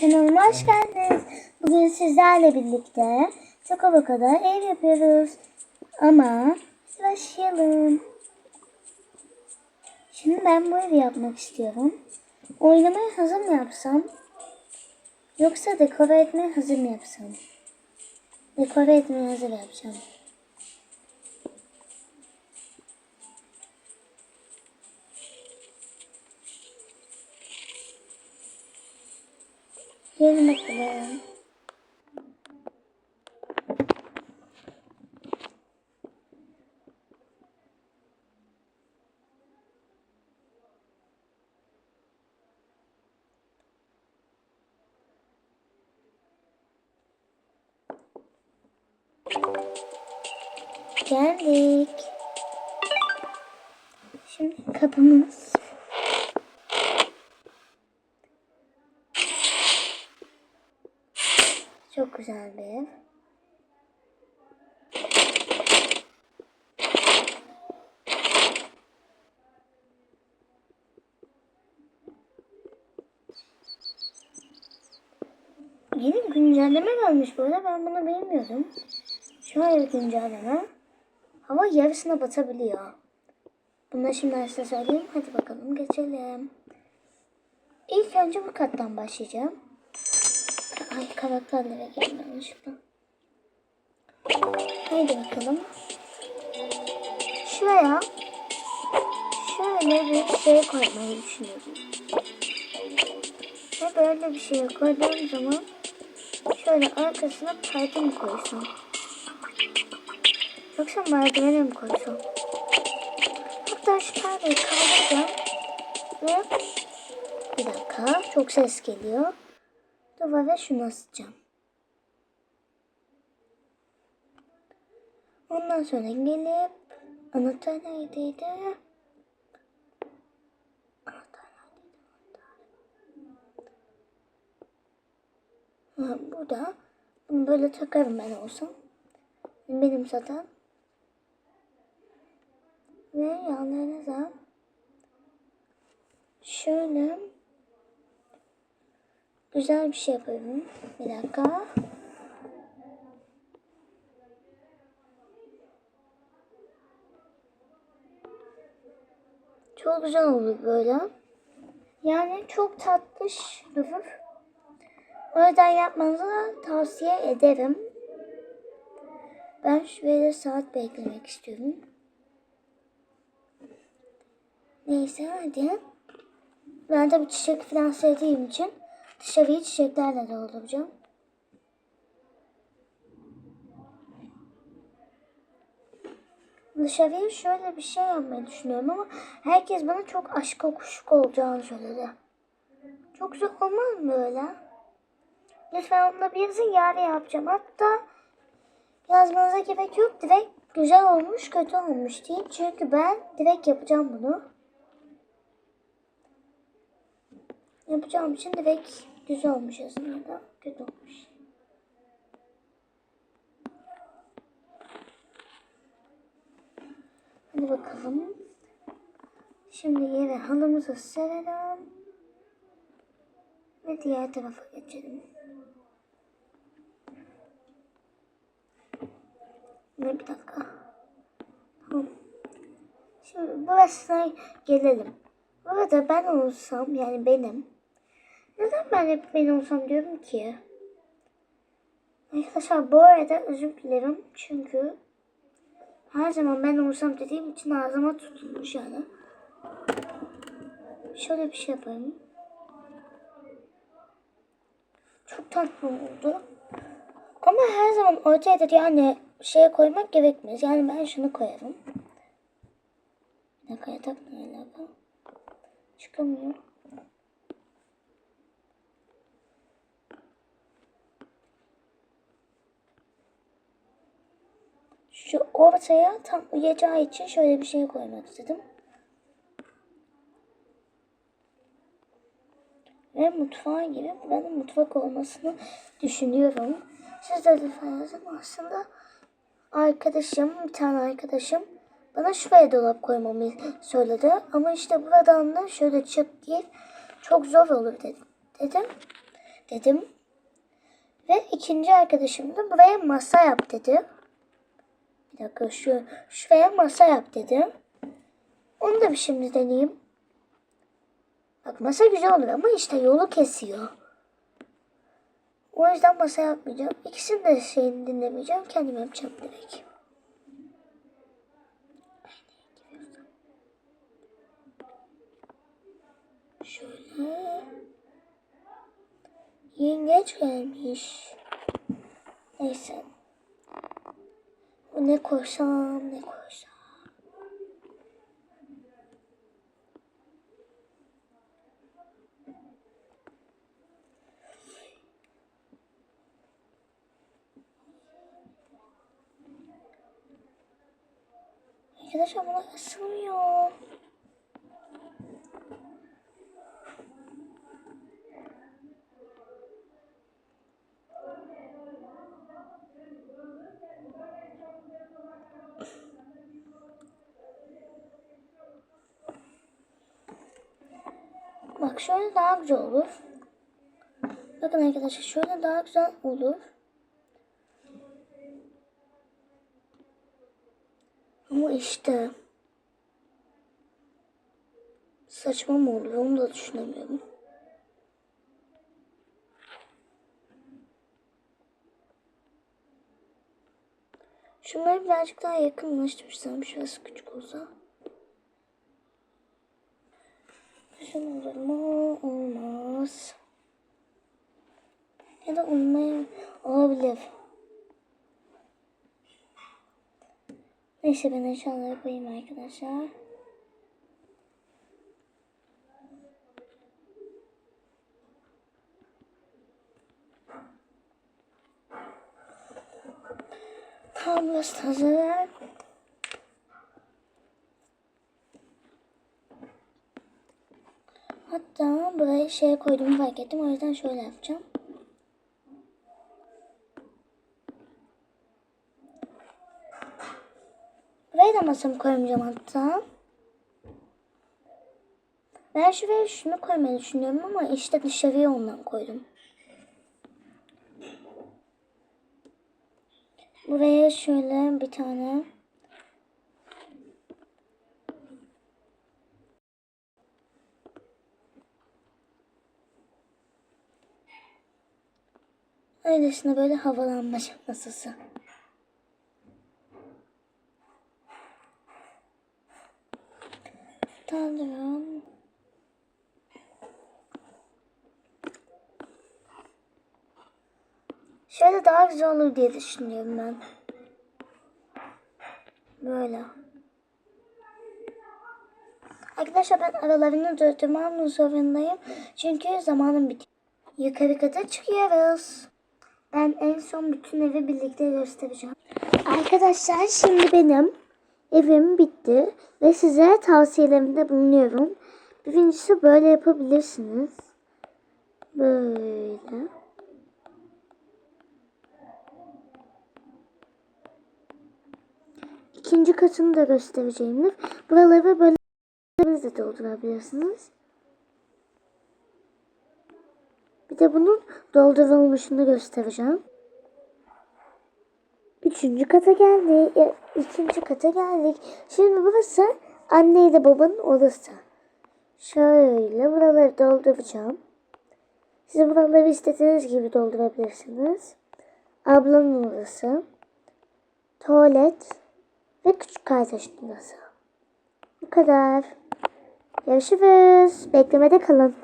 Kanalıma hoş geldiniz. Bugün sizlerle birlikte Çokova kadar ev yapıyoruz. Ama başlayalım. Şimdi ben bu evi yapmak istiyorum. Oynamayı hazır mı yapsam? Yoksa dekore etmeye hazır mı yapsam? Dekore etmeye hazır yapacağım. Gelin bakalım. Geldik. Şimdi kapımız. Çok güzel bir ev. Yeni güncelleme gelmiş böyle. Ben bunu bilmiyordum. Şöyle bir güncelleme. Hava yarısına batabiliyor. Bunu şimdi size söyleyeyim. Hadi bakalım geçelim. İlk önce bu kattan başlayacağım. Ay karakterlere geldim yanlışlıkla. Haydi bakalım. Şuraya şöyle bir şey koymayı düşünüyorum. Ve böyle bir şey koyduğum zaman şöyle arkasına perde mi koysam? Yoksa merdivene mi koysam? Hatta şu perdeyi kaldıracağım. Ve bir dakika çok ses geliyor. Duvara şunu asacağım. Ondan sonra gelip anahtar neredeydi? Anahtar neredeydi? Burada. Bunu böyle takarım ben olsam. Benim zaten. Ve yanlarına da şöyle güzel bir şey yapayım. Bir dakika. Çok güzel oldu böyle. Yani çok tatlış durur. O yüzden yapmanızı tavsiye ederim. Ben şöyle saat beklemek istiyorum. Neyse hadi. Ben de bir çiçek falan sevdiğim için dışarıyı çiçeklerle dolduracağım. Dışarıya şöyle bir şey yapmayı düşünüyorum ama herkes bana çok aşk kokuşuk olacağını söyledi. Çok güzel olmaz mı öyle? Lütfen onunla bir yazın yarın yapacağım. Hatta yazmanıza gerek yok. Direkt güzel olmuş kötü olmuş değil. Çünkü ben direkt yapacağım bunu. Yapacağım için direkt güzel olmuş ya da kötü olmuş. Hadi bakalım. Şimdi yere halımızı serelim. Ve diğer tarafa geçelim. Ne bir dakika. Şimdi burasına gelelim. Burada ben olsam yani benim. Neden ben hep ben olsam diyorum ki? Arkadaşlar bu arada özür dilerim. Çünkü her zaman ben olsam dediğim için ağzıma tutulmuş yani. Şöyle bir şey yapayım. Çok tatlı oldu. Ama her zaman ortaya da yani şey koymak gerekmez. Yani ben şunu koyarım. Bir dakika yatak ne alaka? Çıkamıyor. Şu ortaya tam uyacağı için şöyle bir şey koymak istedim. Ve mutfağa girip buranın mutfak olmasını düşünüyorum. Siz de lütfen yazın. Aslında arkadaşım, bir tane arkadaşım bana şuraya dolap koymamı söyledi. Ama işte buradan da şöyle çık gir çok zor olur dedi. dedim. dedim. Ve ikinci arkadaşım da buraya masa yap dedi. Dakika şu şuraya masa yap dedi. Onu da bir şimdi deneyeyim. Bak masa güzel olur ama işte yolu kesiyor. O yüzden masa yapmayacağım. İkisini de şeyini dinlemeyeceğim. Kendim yapacağım direkt. Şöyle. Yengeç gelmiş. Neyse. Ne koysam ne koysam. Arkadaşlar buna ısınmıyor. Bak şöyle daha güzel olur. Bakın arkadaşlar şöyle daha güzel olur. Ama işte saçma mı olur onu da düşünemiyorum. Şunları birazcık daha yakınlaştırsam şurası küçük olsa. Şun olur mu? Olmaz. Ya da olmay olabilir. Neyse ben eşyaları koyayım arkadaşlar. Tamam burası hazır. Hatta buraya şey koyduğumu fark ettim. O yüzden şöyle yapacağım. Buraya da masamı koymayacağım hatta. Ben şuraya şunu koymayı düşünüyorum ama işte dışarıya ondan koydum. Buraya şöyle bir tane Öylesine böyle havalanma masası. Tamam. Şöyle daha güzel olur diye düşünüyorum ben. Böyle. Arkadaşlar ben aralarını durdurmam zorundayım. Çünkü zamanım bitiyor. Yukarı kata çıkıyoruz. Ben en son bütün evi birlikte göstereceğim. Arkadaşlar şimdi benim evim bitti ve size tavsiyelerimde bulunuyorum. Birincisi böyle yapabilirsiniz. Böyle. İkinci katını da göstereceğimdir. Buraları böyle de doldurabilirsiniz. Bir de bunun doldurulmuşunu göstereceğim. Üçüncü kata geldik. İkinci kata geldik. Şimdi burası anne ile babanın odası. Şöyle buraları dolduracağım. Siz buraları istediğiniz gibi doldurabilirsiniz. Ablanın odası. Tuvalet. Ve küçük kardeşin odası. Bu kadar. Görüşürüz. Beklemede kalın.